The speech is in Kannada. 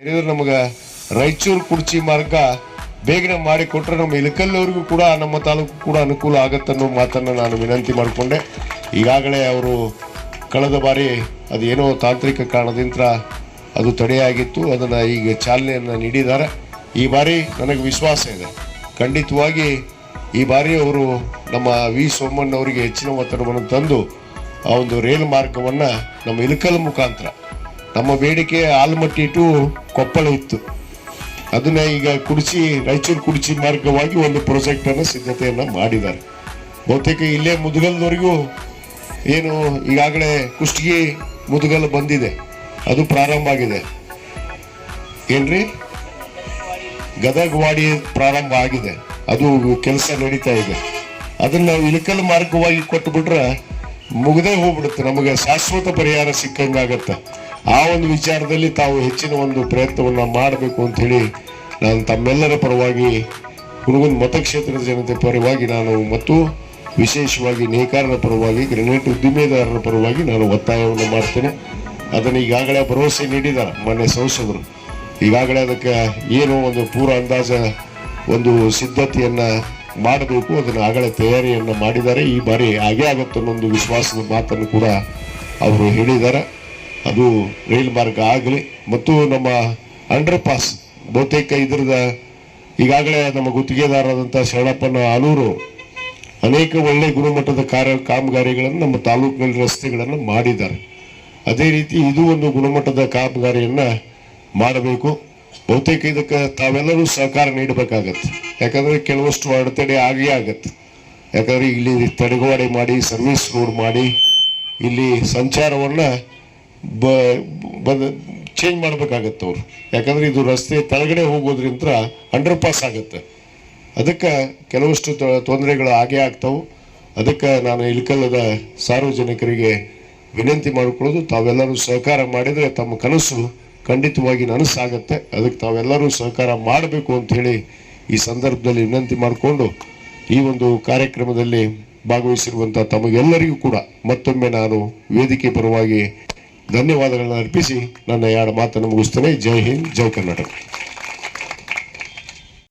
ನಮಗೆ ರಾಯಚೂರು ಕುರ್ಚಿ ಮಾರ್ಗ ಬೇಗನೆ ಮಾಡಿ ಕೊಟ್ಟರೆ ನಮ್ಮ ಇಳಕಲ್ಲವ್ರಿಗೂ ಕೂಡ ನಮ್ಮ ತಾಲೂಕು ಕೂಡ ಅನುಕೂಲ ಆಗತ್ತೆ ಅನ್ನೋ ಮಾತನ್ನು ನಾನು ವಿನಂತಿ ಮಾಡಿಕೊಂಡೆ. ಈಗಾಗಲೇ ಅವರು ಕಳೆದ ಬಾರಿ ಅದೇನೋ ತಾಂತ್ರಿಕ ಕಾರಣದಿಂದ ಅದು ತಡೆಯಾಗಿತ್ತು. ಅದನ್ನು ಈಗ ಚಾಲನೆಯನ್ನು ನೀಡಿದ್ದಾರೆ. ಈ ಬಾರಿ ನನಗೆ ವಿಶ್ವಾಸ ಇದೆ. ಖಂಡಿತವಾಗಿ ಈ ಬಾರಿ ಅವರು ನಮ್ಮ ವಿ ಸೋಮಣ್ಣವರಿಗೆ ಹೆಚ್ಚಿನ ಒತ್ತಡವನ್ನು ತಂದು ಆ ಒಂದು ರೈಲು ಮಾರ್ಗವನ್ನು ನಮ್ಮ ಇಳಕಲ್ ಮುಖಾಂತರ ನಮ್ಮ ಬೇಡಿಕೆ ಆಲ್ಮಟ್ಟಿ ಟು ಕೊಪ್ಪಳ ಇತ್ತು. ಅದನ್ನ ಈಗ ಕುಡಿಸಿ, ರಾಯಚೂರು ಕುಡಿಸಿ ಮಾರ್ಗವಾಗಿ ಒಂದು ಪ್ರಾಜೆಕ್ಟ್ ಅನ್ನು ಸಿದ್ಧತೆಯನ್ನ ಮಾಡಿದ್ದಾರೆ. ಬಹುತೇಕ ಇಲ್ಲೇ ಮುದುಗಲ್ದವರೆಗೂ ಏನು ಈಗಾಗಲೇ ಕುಷ್ಟಗಿ ಮುದುಗಲ್ ಬಂದಿದೆ. ಅದು ಪ್ರಾರಂಭ ಆಗಿದೆ. ಏನ್ರಿ? ಗದಗವಾಡಿ ಪ್ರಾರಂಭ ಆಗಿದೆ. ಅದು ಕೆಲಸ ನಡೀತಾ ಇದೆ. ಅದನ್ನ ಇಳಕಲ್ ಮಾರ್ಗವಾಗಿ ಕೊಟ್ಟು ಬಿಟ್ರೆ ಮುಗದೇ ಹೋಗ್ಬಿಡುತ್ತೆ. ನಮಗೆ ಶಾಶ್ವತ ಪರಿಹಾರ ಸಿಕ್ಕಂಗಾಗತ್ತೆ. ಆ ಒಂದು ವಿಚಾರದಲ್ಲಿ ತಾವು ಹೆಚ್ಚಿನ ಒಂದು ಪ್ರಯತ್ನವನ್ನು ಮಾಡಬೇಕು ಅಂತ ಹೇಳಿ ನಾನು ತಮ್ಮೆಲ್ಲರ ಪರವಾಗಿ ಹುಡುಗನ ಮತಕ್ಷೇತ್ರದ ಜನತೆ ಪರವಾಗಿ ನಾನು ಮತ್ತು ವಿಶೇಷವಾಗಿ ನೇಕಾರರ ಪರವಾಗಿ, ಗ್ರೆನೇಟ್ ಉದ್ದಿಮೆದಾರರ ಪರವಾಗಿ ನಾನು ಒತ್ತಾಯವನ್ನು ಮಾಡ್ತೇನೆ. ಅದನ್ನು ಈಗಾಗಲೇ ಭರವಸೆ ನೀಡಿದ್ದಾರೆ ಮಾನ್ಯ ಸಂಸದರು ಈಗಾಗಲೇ ಅದಕ್ಕೆ ಏನು ಒಂದು ಪೂರ್ವ ಅಂದಾಜ, ಒಂದು ಸಿದ್ಧತೆಯನ್ನು ಮಾಡಬೇಕು. ಅದನ್ನು ಆಗಲೇ ತಯಾರಿಯನ್ನು ಮಾಡಿದ್ದಾರೆ. ಈ ಬಾರಿ ಹಾಗೆ ಆಗುತ್ತೆ ಅನ್ನೋ ಒಂದು ವಿಶ್ವಾಸದ ಮಾತನ್ನು ಕೂಡ ಅವರು ಹೇಳಿದ್ದಾರೆ. ಅದು ರೈಲು ಮಾರ್ಗ ಆಗಲಿ ಮತ್ತು ನಮ್ಮ ಅಂಡರ್ ಪಾಸ್ ಬಹುತೇಕ ಇದ್ರದ ಈಗಾಗಲೇ ನಮ್ಮ ಗುತ್ತಿಗೆದಾರರಾದಂಥ ಶರಣಪ್ಪನ ಆಲೂರು ಅನೇಕ ಒಳ್ಳೆ ಗುಣಮಟ್ಟದ ಕಾರ್ಯ ಕಾಮಗಾರಿಗಳನ್ನು ನಮ್ಮ ತಾಲೂಕಿನಲ್ಲಿ ರಸ್ತೆಗಳನ್ನು ಮಾಡಿದ್ದಾರೆ. ಅದೇ ರೀತಿ ಇದು ಒಂದು ಗುಣಮಟ್ಟದ ಕಾಮಗಾರಿಯನ್ನು ಮಾಡಬೇಕು. ಬಹುತೇಕ ಇದಕ್ಕೆ ತಾವೆಲ್ಲರೂ ಸಹಕಾರ ನೀಡಬೇಕಾಗತ್ತೆ. ಯಾಕಂದ್ರೆ ಕೆಲವಷ್ಟು ಅಡೆತಡೆ ಆಗೇ ಆಗತ್ತೆ. ಯಾಕಂದ್ರೆ ಇಲ್ಲಿ ತಡೆಗೋಡೆ ಮಾಡಿ ಸರ್ವಿಸ್ ರೋಡ್ ಮಾಡಿ, ಇಲ್ಲಿ ಸಂಚಾರವನ್ನ ಬ ಬದ ಚೇಂಜ್ ಮಾಡ್ಬೇಕಾಗತ್ತೆ ಅವರು. ಯಾಕಂದ್ರೆ ಇದು ರಸ್ತೆ ತಳಗಡೆ ಹೋಗೋದ್ರಿಂದ ಅಂಡರ್ ಪಾಸ್ ಆಗುತ್ತೆ. ಅದಕ್ಕೆ ಕೆಲವಷ್ಟು ತೊಂದರೆಗಳು ಆಗೇ ಆಗ್ತಾವೆ. ಅದಕ್ಕೆ ನಾನು ಇಳಕಲ್ಲದ ಸಾರ್ವಜನಿಕರಿಗೆ ವಿನಂತಿ ಮಾಡಿಕೊಳ್ಳೋದು, ತಾವೆಲ್ಲರೂ ಸಹಕಾರ ಮಾಡಿದರೆ ತಮ್ಮ ಕನಸು ಖಂಡಿತವಾಗಿ ನನಸಾಗತ್ತೆ. ಅದಕ್ಕೆ ತಾವೆಲ್ಲರೂ ಸಹಕಾರ ಮಾಡಬೇಕು ಅಂಥೇಳಿ ಈ ಸಂದರ್ಭದಲ್ಲಿ ವಿನಂತಿ ಮಾಡಿಕೊಂಡು ಈ ಒಂದು ಕಾರ್ಯಕ್ರಮದಲ್ಲಿ ಭಾಗವಹಿಸಿರುವಂಥ ತಮಗೆಲ್ಲರಿಗೂ ಕೂಡ ಮತ್ತೊಮ್ಮೆ ನಾನು ವೇದಿಕೆ ಪರವಾಗಿ ಧನ್ಯವಾದಗಳನ್ನು ಅರ್ಪಿಸಿ ನನ್ನ ಎರಡು ಮಾತನ್ನು ಮುಗಿಸ್ತೇನೆ. ಜೈ ಹಿಂದ್ ಜೈ ಕರ್ನಾಟಕ.